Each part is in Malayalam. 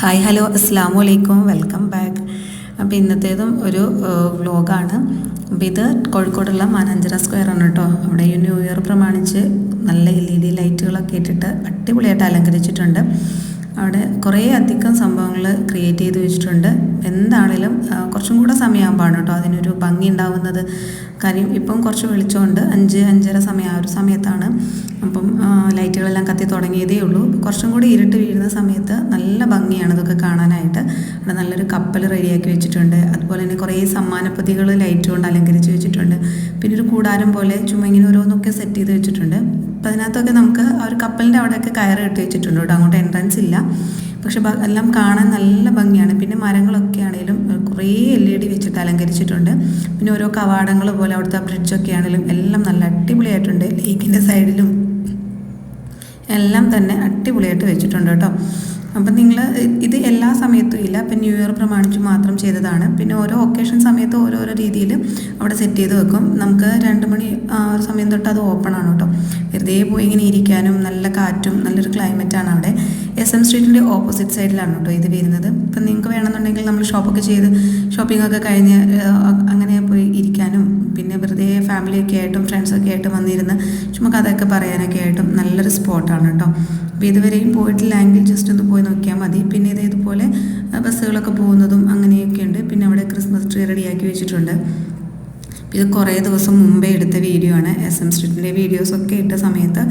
ഹായ് ഹലോ അസ്സാം വലൈക്കും വെൽക്കം ബാക്ക് അപ്പോൾ ഇന്നത്തേതും ഒരു വ്ലോഗാണ്. അപ്പോൾ ഇത് കോഴിക്കോടുള്ള മാനാഞ്ചിറ സ്ക്വയർ ആണ് കേട്ടോ അവിടെ ഈ ന്യൂ ഇയർ പ്രമാണിച്ച് നല്ല എൽ ഇ ഡി ലൈറ്റുകളൊക്കെ ഇട്ടിട്ട് അടിപൊളിയായിട്ട് അലങ്കരിച്ചിട്ടുണ്ട്. അവിടെ കുറേ അധികം സംഭവങ്ങൾ ക്രിയേറ്റ് ചെയ്ത് വെച്ചിട്ടുണ്ട്. എന്താണേലും കുറച്ചും കൂടെ സമയമാകുമ്പോഴാണ് കേട്ടോ അതിനൊരു ഭംഗി ഉണ്ടാവുന്നത്. കാര്യം ഇപ്പം കുറച്ച് വെളിച്ചമുണ്ട്. അഞ്ച് അഞ്ചര സമയം ആ ഒരു സമയത്താണ്. അപ്പം ലൈറ്റുകളെല്ലാം കത്തി തുടങ്ങിയതേ ഉള്ളൂ. കുറച്ചും കൂടി ഇരുട്ട് വീഴുന്ന സമയത്ത് നല്ല ഭംഗിയാണ് ഇതൊക്കെ കാണാനായിട്ട്. അവിടെ നല്ലൊരു കപ്പൽ റെഡിയാക്കി വെച്ചിട്ടുണ്ട്. അതുപോലെ തന്നെ കുറേ സമ്മാനപ്പതികൾ ലൈറ്റ് കൊണ്ട് അലങ്കരിച്ച് വെച്ചിട്ടുണ്ട്. പിന്നെ ഒരു കൂടാരം പോലെ ചുമ്മാ ഇങ്ങനെ ഓരോന്നൊക്കെ സെറ്റ് ചെയ്ത് വെച്ചിട്ടുണ്ട്. അപ്പം അതിനകത്തൊക്കെ നമുക്ക് ആ ഒരു കപ്പലിന്റെ അവിടെയൊക്കെ കയറ് കെട്ടി വെച്ചിട്ടുണ്ട് കേട്ടോ. അങ്ങോട്ട് എൻട്രൻസ് ഇല്ല. പക്ഷെ എല്ലാം കാണാൻ നല്ല ഭംഗിയാണ്. പിന്നെ മരങ്ങളൊക്കെ ആണെങ്കിലും കുറേ എൽ ഇ ഡി വെച്ചിട്ട് അലങ്കരിച്ചിട്ടുണ്ട്. പിന്നെ ഓരോ കവാടങ്ങൾ പോലെ അവിടുത്തെ ബ്രിഡ്ജൊക്കെ ആണെങ്കിലും എല്ലാം നല്ല അടിപൊളിയായിട്ടുണ്ട്. ലേക്കിന്റെ സൈഡിലും എല്ലാം തന്നെ അടിപൊളിയായിട്ട് വെച്ചിട്ടുണ്ട് കേട്ടോ. അപ്പം നിങ്ങൾ ഇത് എല്ലാ സമയത്തും ഇല്ല. ഇപ്പം ന്യൂ ഇയർ പ്രമാണിച്ച് മാത്രം ചെയ്തതാണ്. പിന്നെ ഓരോ ഒക്കേഷൻ സമയത്ത് ഓരോരോ രീതിയിൽ അവിടെ സെറ്റ് ചെയ്ത് വെക്കും. നമുക്ക് രണ്ട് മണി ആ ഒരു സമയം തൊട്ട് അത് ഓപ്പൺ ആണ് കേട്ടോ. വെറുതെ പോയി ഇങ്ങനെ ഇരിക്കാനും നല്ല കാറ്റും നല്ലൊരു ക്ലൈമറ്റാണ് അവിടെ. എസ് എം സ്ട്രീറ്റിന്റെ ഓപ്പോസിറ്റ് സൈഡിലാണ് കേട്ടോ ഇത് വരുന്നത്. ഇപ്പം നിങ്ങൾക്ക് വേണമെന്നുണ്ടെങ്കിൽ നമ്മൾ ഷോപ്പൊക്കെ ചെയ്ത് ഷോപ്പിംഗ് ഒക്കെ കഴിഞ്ഞ് അങ്ങനെ പോയി ഇരിക്കാനും പിന്നെ വെറുതെ ഫാമിലിയൊക്കെ ആയിട്ടും ഫ്രണ്ട്സൊക്കെ ആയിട്ടും വന്നിരുന്ന് ചുമ്മാ കഥയൊക്കെ പറയാനൊക്കെ ആയിട്ടും നല്ലൊരു സ്പോട്ടാണ് കേട്ടോ അപ്പോൾ ഇതുവരെയും പോയിട്ടില്ലെങ്കിൽ ജസ്റ്റ് ഒന്ന് പോയി നോക്കിയാൽ മതി. പിന്നെ ഇത് ഇതുപോലെ ബസ്സുകളൊക്കെ പോകുന്നതും അങ്ങനെയൊക്കെ ഉണ്ട് പിന്നെ അവിടെ ക്രിസ്മസ് ട്രീ റെഡിയാക്കി വെച്ചിട്ടുണ്ട്. ഇത് കുറേ ദിവസം മുമ്പേ എടുത്ത വീഡിയോ ആണ്. എസ് എം സ്ട്രീറ്റിന്റെ വീഡിയോസൊക്കെ ഇട്ട സമയത്ത്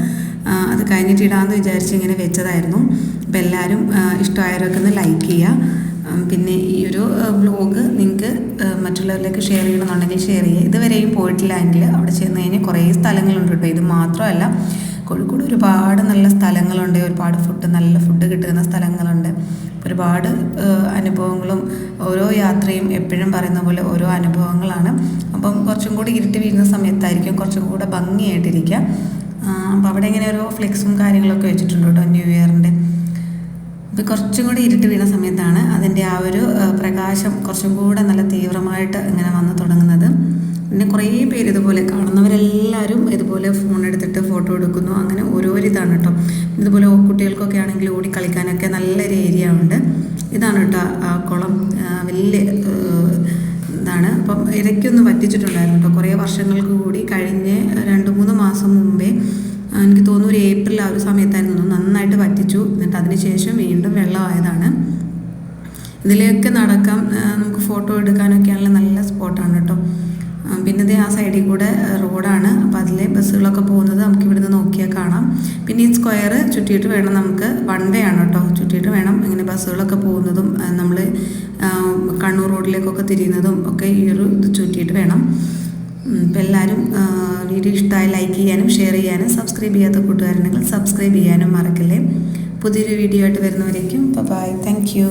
അത് കഴിഞ്ഞിട്ട് ഇടാമെന്ന് വിചാരിച്ച് ഇങ്ങനെ വെച്ചതായിരുന്നു. അപ്പോൾ എല്ലാവരും ഇഷ്ടമായവരൊക്കെ ഒന്ന് ലൈക്ക് ചെയ്യുക പിന്നെ ഈ ഒരു ബ്ലോഗ് നിങ്ങൾക്ക് മറ്റുള്ളവരിലേക്ക് ഷെയർ ചെയ്യണമെന്നുണ്ടെങ്കിൽ ഷെയർ ചെയ്യുക. ഇതുവരെയും പോയിട്ടില്ലെങ്കിൽ അവിടെ ചെന്ന് കഴിഞ്ഞാൽ കുറേ സ്ഥലങ്ങളുണ്ട് കേട്ടോ. ഇത് മാത്രമല്ല കോഴിക്കോട് ഒരുപാട് നല്ല സ്ഥലങ്ങളുണ്ട്. ഒരുപാട് ഫുഡ് നല്ല ഫുഡ് കിട്ടുന്ന സ്ഥലങ്ങളുണ്ട്. ഒരുപാട് അനുഭവങ്ങളും ഓരോ യാത്രയും എപ്പോഴും പറയുന്ന പോലെ ഓരോ അനുഭവങ്ങളാണ്. കുറച്ചും കൂടി ഇരുട്ട് വീഴുന്ന സമയത്തായിരിക്കും കുറച്ചും കൂടെ ഭംഗിയായിട്ടിരിക്കുക. അപ്പോൾ അവിടെ ഇങ്ങനെ ഓരോ ഫ്ലെക്സും കാര്യങ്ങളൊക്കെ വെച്ചിട്ടുണ്ട് കേട്ടോ ന്യൂ ഇയറിന്റെ. അപ്പോൾ കുറച്ചും കൂടി ഇരുട്ട് വീണ സമയത്താണ് അതിന്റെ ആ ഒരു പ്രകാശം കുറച്ചും കൂടെ നല്ല തീവ്രമായിട്ട് ഇങ്ങനെ വന്ന് തുടങ്ങുന്നത്. പിന്നെ കുറേ പേര് ഇതുപോലെ കാണുന്നവരെല്ലാവരും ഇതുപോലെ ഫോൺ എടുത്തിട്ട് ഫോട്ടോ എടുക്കുന്നു. അങ്ങനെ ഓരോരോ ഇതാണ് കേട്ടോ. ഇതുപോലെ കുട്ടികൾക്കൊക്കെ ആണെങ്കിൽ ഓടി കളിക്കാനൊക്കെ നല്ലൊരു ഏരിയ ഉണ്ട്. ഇതാണ് കേട്ടോ ആ കുളം. വലിയ അപ്പം ഇടയ്ക്കൊന്ന് പറ്റിച്ചിട്ടുണ്ടായിരുന്നു കേട്ടോ. കുറേ വർഷങ്ങൾക്ക് കൂടി കഴിഞ്ഞ് രണ്ട് മൂന്ന് മാസം മുമ്പേ എനിക്ക് തോന്നുന്നു ഒരു ഏപ്രിൽ ആ ഒരു സമയത്തായിരുന്നു. നന്നായിട്ട് പറ്റിച്ചു. എന്നിട്ട് അതിന് ശേഷം വീണ്ടും വെള്ളമായതാണ് ഇതിലേക്ക് നടക്കാം നമുക്ക് ഫോട്ടോ എടുക്കാനൊക്കെയാണല്ലോ നല്ല സ്പോട്ടാണ് കേട്ടോ. പിന്നെ ആ സൈഡിൽ കൂടെ റോഡാണ്. അപ്പോൾ അതിലെ ബസ്സുകളൊക്കെ പോകുന്നത് പിന്നെ ഈ സ്ക്വയർ ചുറ്റിയിട്ട് വേണം നമുക്ക് വൺ വേ ആണ് കേട്ടോ. ചുറ്റിയിട്ട് വേണം ഇങ്ങനെ ബസ്സുകളൊക്കെ പോകുന്നതും നമ്മൾ കണ്ണൂർ റോഡിലേക്കൊക്കെ തിരിയുന്നതും ഒക്കെ ഈ ഒരു ഇത് ചുറ്റിയിട്ട് വേണം. ഇപ്പം എല്ലാവരും വീഡിയോ ഇഷ്ടമായി ലൈക്ക് ചെയ്യാനും ഷെയർ ചെയ്യാനും സബ്സ്ക്രൈബ് ചെയ്യാത്ത കൂട്ടുകാരുണ്ടെങ്കിൽ സബ്സ്ക്രൈബ് ചെയ്യാനും മറക്കല്ലേ. പുതിയൊരു വീഡിയോ ആയിട്ട് വരുന്നവരേക്കും ബൈ താങ്ക് യു